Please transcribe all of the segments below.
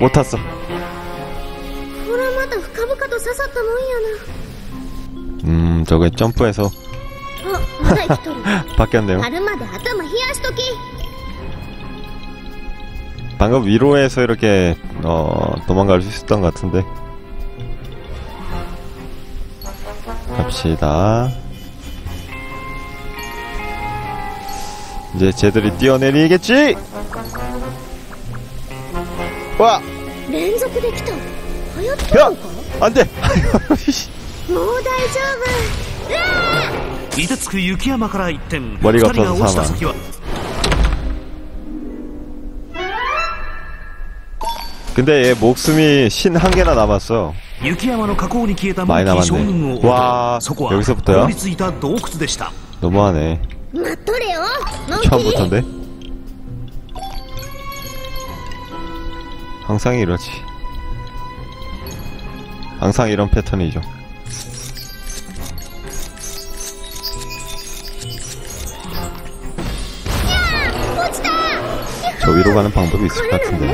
못 탔어. 음, 저게 점프해서. 바뀌었네요. 방금 위로에서 이렇게 어, 도망갈 수 있었던 것 같은데. 갑시다. 이제 쟤들이 뛰어내리겠지? 와! 連続できた流行ってる 야! のか 안 돼! もう大丈夫うわ凍てつく雪山から一転二森が人が落ちた先は 근데 얘 목숨이 신 한 개나 남았어. 雪山の河口に消えたモン 많이 キー将 남았네 軍を追うとわあそこは 여기서부터요 凍りついた洞窟でした 너무하네. 待っとれよモンキー 처음부터인데? 항상 이러지. 항상 이런 패턴이죠. 저 위로 가는 방법이 있을 것 같은데.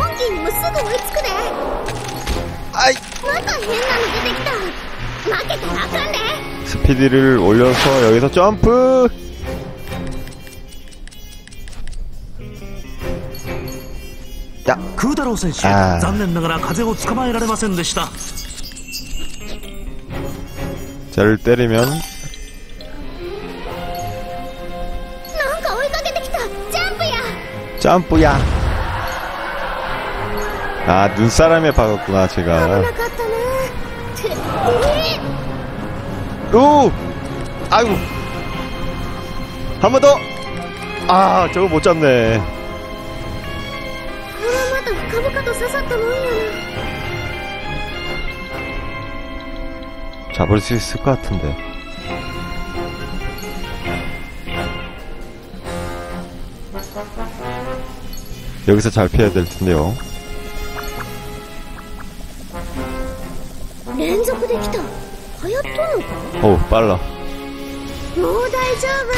스피디를 올려서 여기서 점프! 郎選手あー残念ながら風を捕まえられませんでした 쟤를 때리면 なんか追いかけてきたジャンプや 점프야! 아, 눈사람에 박았구나, 危 제가. なかったなてえ 오! 아이고! 한 번 더! 아, 저거 못 잡네. これはまた深々と刺さったもんや 잡을 수 있을 것 같은데. 여기서 잘 피해야 될 텐데요. な連続できた流行っとんのか 어우, 빨라. もう大丈夫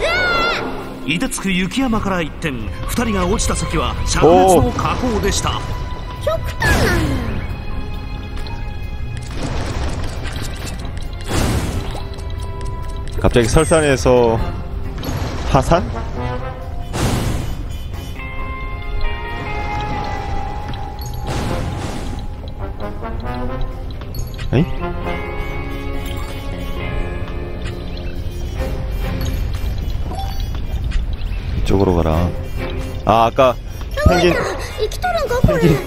うわ 凍てつく雪山から一転二人が落ちた先は灼熱の河口でした極端なんや 갑자기 설산에서 하산? 에이? 쪽으로 가라. 아, 아까 펭귄 펭귄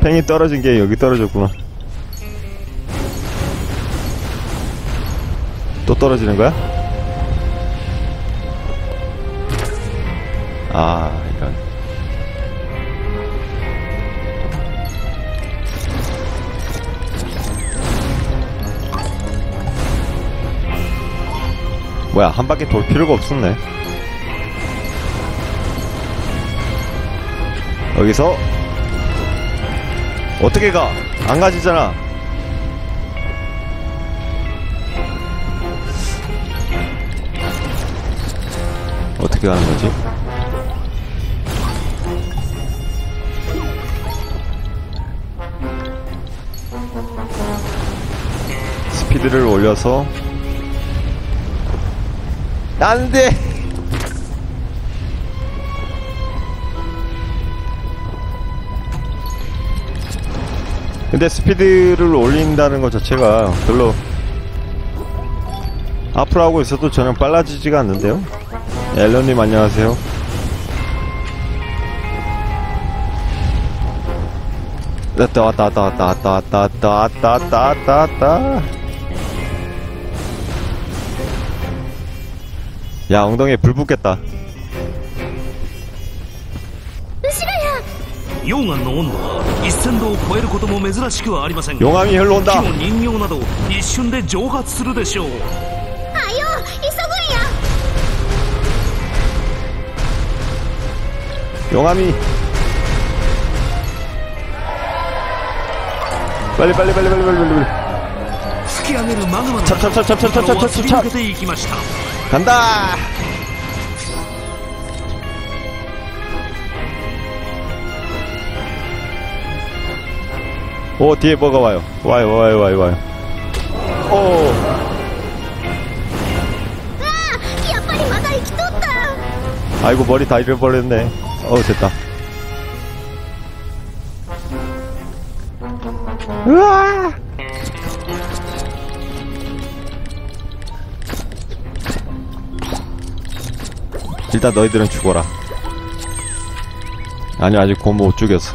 펭귄 떨어진 게 여기 떨어졌구나. 또 떨어지는 거야? 아, 이런. 뭐야, 한 바퀴 돌 필요가 없었네. 여기서 어떻게 가? 안 가지잖아. 어떻게 가는 거지? 스피드를 올려서 안 돼! 근데 스피드를 올린다는 것 자체가 별로 앞으로 하고 있어도 전혀 빨라지지가 않는데요? 앨런님 안녕하세요. 왔다 왔다 왔다 왔다 왔다 왔다 왔다 왔다 왔다 왔다 왔다 야 엉덩이에 불 붙겠다 溶岩の温度は1000度を超えることも珍しくはありません。が木の人形など一瞬で蒸発するでしょう。はよ急ぐんや。溶岩バリバリバリバリバリバリ突き上げるマグマの中を抜けてきました。간 다! 오 뒤에 뭐가 와요? 와요 와요 와요 와요. 어. 오 아이고 머리 다 잃어버렸네. 어우 됐다. 으아 일단 너희들은 죽어라. 아니 아직 곰 못 죽였어.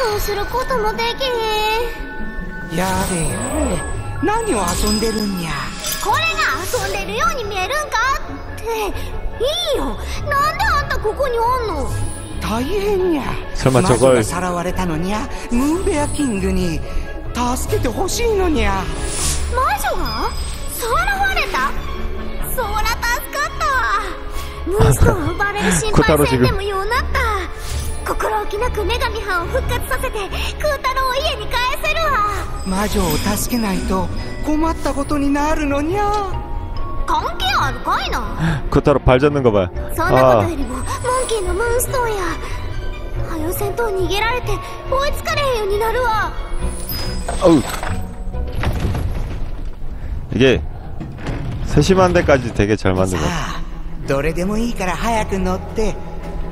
どうすることもできへん。やれやれ何を遊んでるんや。これが遊んでるように見えるんかって。いいよ。なんであんたここにおんの？大変や。魔女がさらわれたのにゃ。ムーベアキングに。助けてほしいのにゃ。魔女が？さらわれた？そら助かったわ。息子を奪われる心配せんでもようなった。心置きなく女神班を復活させて空太郎を家に帰せるわ。魔女を助けないと困ったことになるのにゃ。관그따로 발 잡는 봐. 逃げられて追いつかれへんようになるわ.이게 세심한 데까지 되게 잘 만. どれでもいいから早く乗って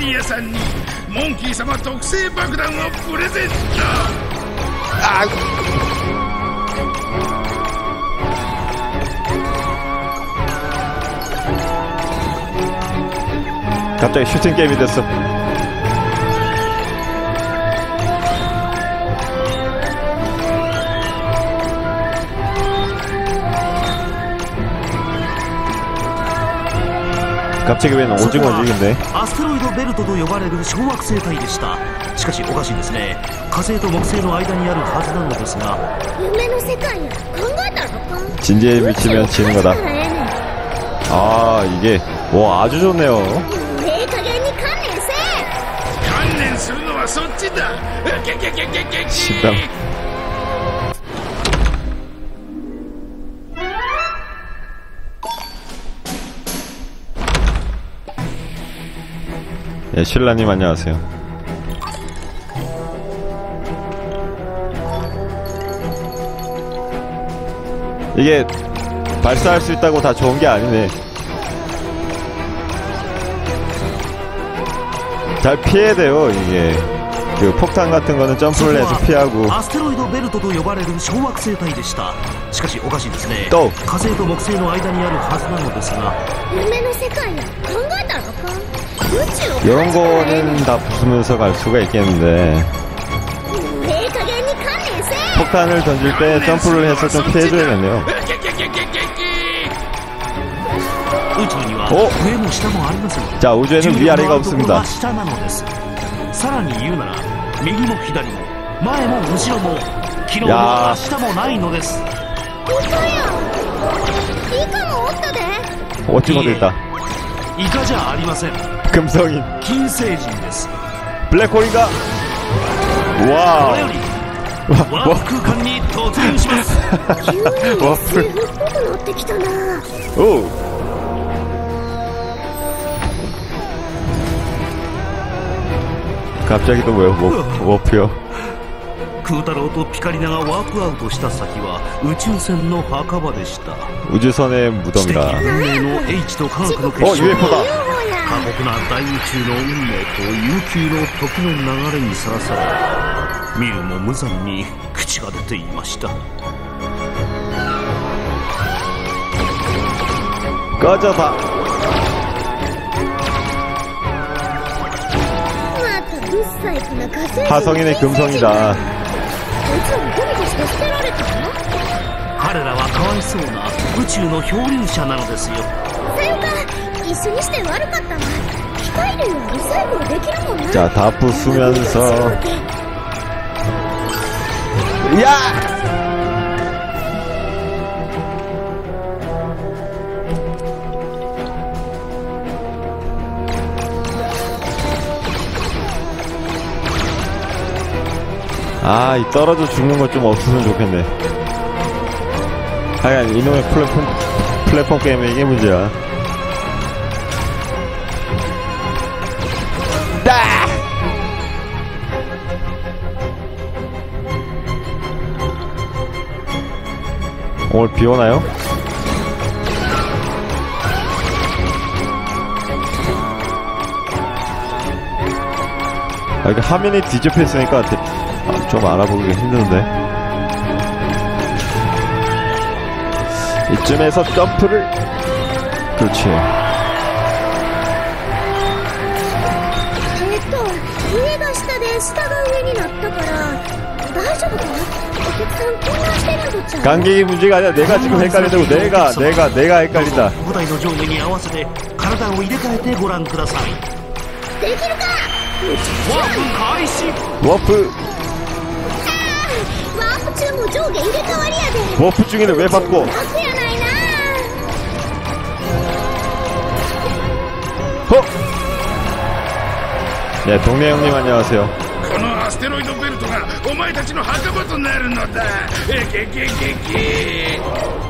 リアさんにモンキー様特製爆弾をプレゼント。あたと出演ゲーです。 갑자기 웬 오징어 움직인데? アステロイドベルトと呼ばれる小惑星帯でしたしかしおかしいですね火星と木星の間にあるはずなのですが夢の世界や考えたらあかん 진지에 미치면 지는 거다. 宇宙を変えたらええねん 아, 이게, 와, 아주 좋네요. もうええ加減に観念せえ観念するのはそっちだゲゲ 예, 신라님 안녕하세요. 이게 발사할 수 있다고 다 좋은 게 아니네. 잘 피해야 돼요, 이게. 그 폭탄 같은 거는 そこ 점프를 해서 は 피하고 アステロイドベルトと呼ばれる小惑星帯でしたしかしおかしいですねと火星と木星の間にあるはずなのですが夢の世界や 이런 거는 다 부수면서 갈 수가 있겠는데. 폭탄을 던질 때 점프를 해서 좀 피해줘야겠네요. 오! 어? 자 우주에는 위아래가 없습니다. 야. 오징어 됐다. 이가자 아리마센 금성인 金星人です 블랙홀인가? これ 와우 よりワープ空間に突入します急に 와플 SF っぽくなってきたな 오 갑자기 또 뭐야 워, 워프요 空太郎とピカリナがワープアウトした先は宇宙船の墓場でした 우주선의 知的 무덤이라 運命の H と科学の結 어 晶 UFO다 や 過酷な大宇宙の運命と悠久の時の流れにさらされ見るも無残に口が出ていました 꺼져봐 またぶっ細工な火星人 화성인의 금성이다 こいつらゴミとして捨てられたの彼らはかわいそうな宇宙の漂流者なのですよさよか 一緒にして悪かったわ機械類はリサイクルできるもんな 자 다 부수면서 そうって 야! 아, 이 떨어져 죽는 것 좀 없으면 좋겠네. 하여간 이놈의 플랫폼, 플랫폼 게임에 이게 문제야. 오늘 비 오나요? 아, 이게 화면이 뒤집혀 있으니까 되- 아, 좀 알아보기 힘드는데. 이쯤에서 점프를 그렇지. 관객이 문제가 아니라 내가 지금 헷갈린다고 내가 내가 내가 헷갈린다. 舞台の上下に合わせて体を入れ替えてご覧くださいできるかワープ開始 워프 ワープ中も上下入れ替わりやで 워프 중에는 왜 바꿔? 楽やないな 어? 네 동네 형님 안녕하세요. このアステロイドベルトがお前たちの墓場となるのだえけけけけ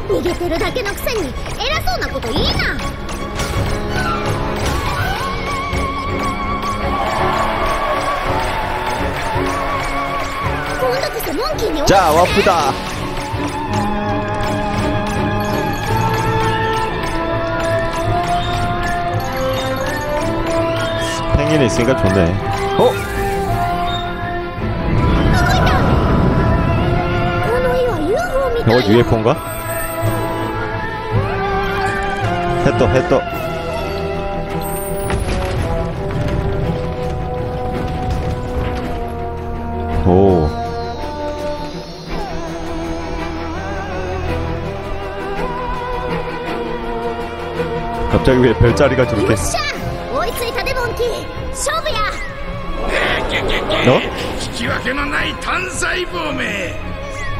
逃げてるだけのくせに偉そうなこと言いな今度こそモンキーに 자 워프다. 펭귄이 있으니까 좋네. 어? 저거 위에 폰가? 했다 했어. 오. 갑자기 왜 별자리가 저렇게 어?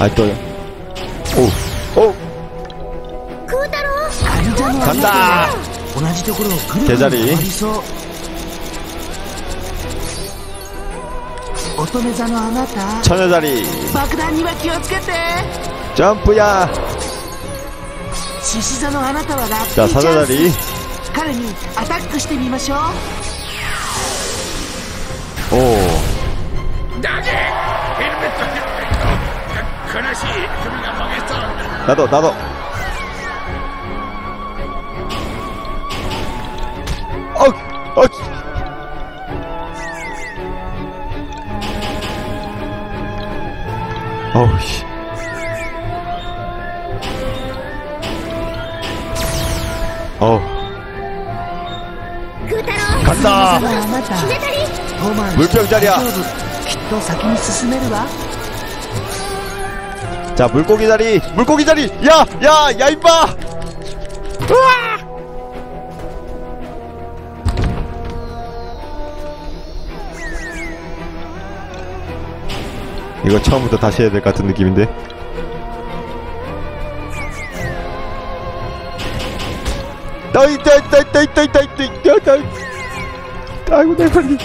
はいとよおう。お勝った。同じところをぐる手砂利乙女座のあなた。チャネザリ爆弾には気をつけて。ジャンプや。獅子座のあなたはラッキーチリ彼にアタックしてみましょう。おお打倒打倒あっあっ。あっしおう勝った無強キきっと先に進めるわ。 자, 물고기 자리! 물고기 자리! 야! 야! 야, 임마! 이거 처음부터 다시 해야 될 것 같은 느낌인데? 나 있다, 있다, 있다, 있다, 있다, 있다, 있다, 있다. 아이고, 내 팔이.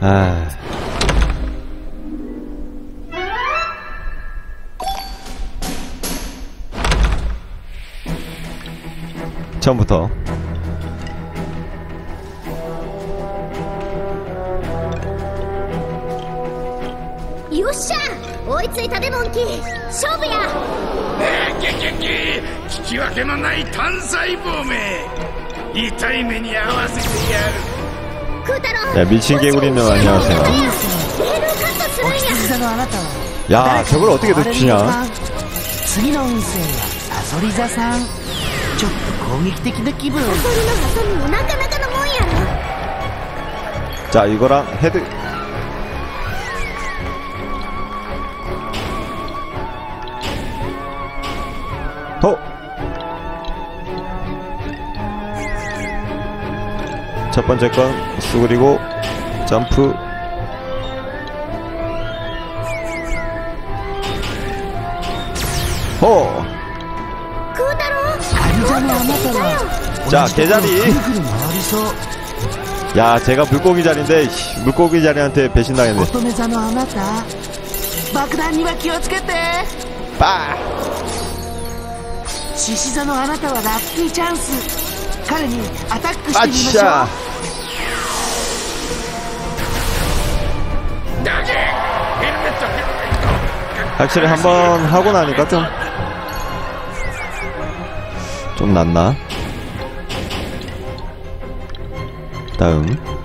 아. 처음부터 よっしゃ追いついたでモンキー勝負やゲゲゲ聞き分けのない単細胞め痛い目に合わせてやる空太郎 야 미친 개구리님 안녕하세요 レールカットするんやお羊座のあなたは 야 저걸 어떻게 놓치냐 攻撃的な気分サソリのハサミもなかなかのもんやろ 자 이거랑 헤드 더! 첫 번째 건 수그리고 점프 호! 자 同じところ 개자리 くるくる回りそう 야 제가 물고기 자리인데 씨, 물고기 자리한테 배신당했네 乙女座のあなた爆弾には気をつけて 빠! 獅子座のあなたはラッキーチャンス彼にアタックしてみましょう 아차! だけヘルメットヘルメット 확실히 한 번 하고 나니까 좀, 좀 낫나? 다음.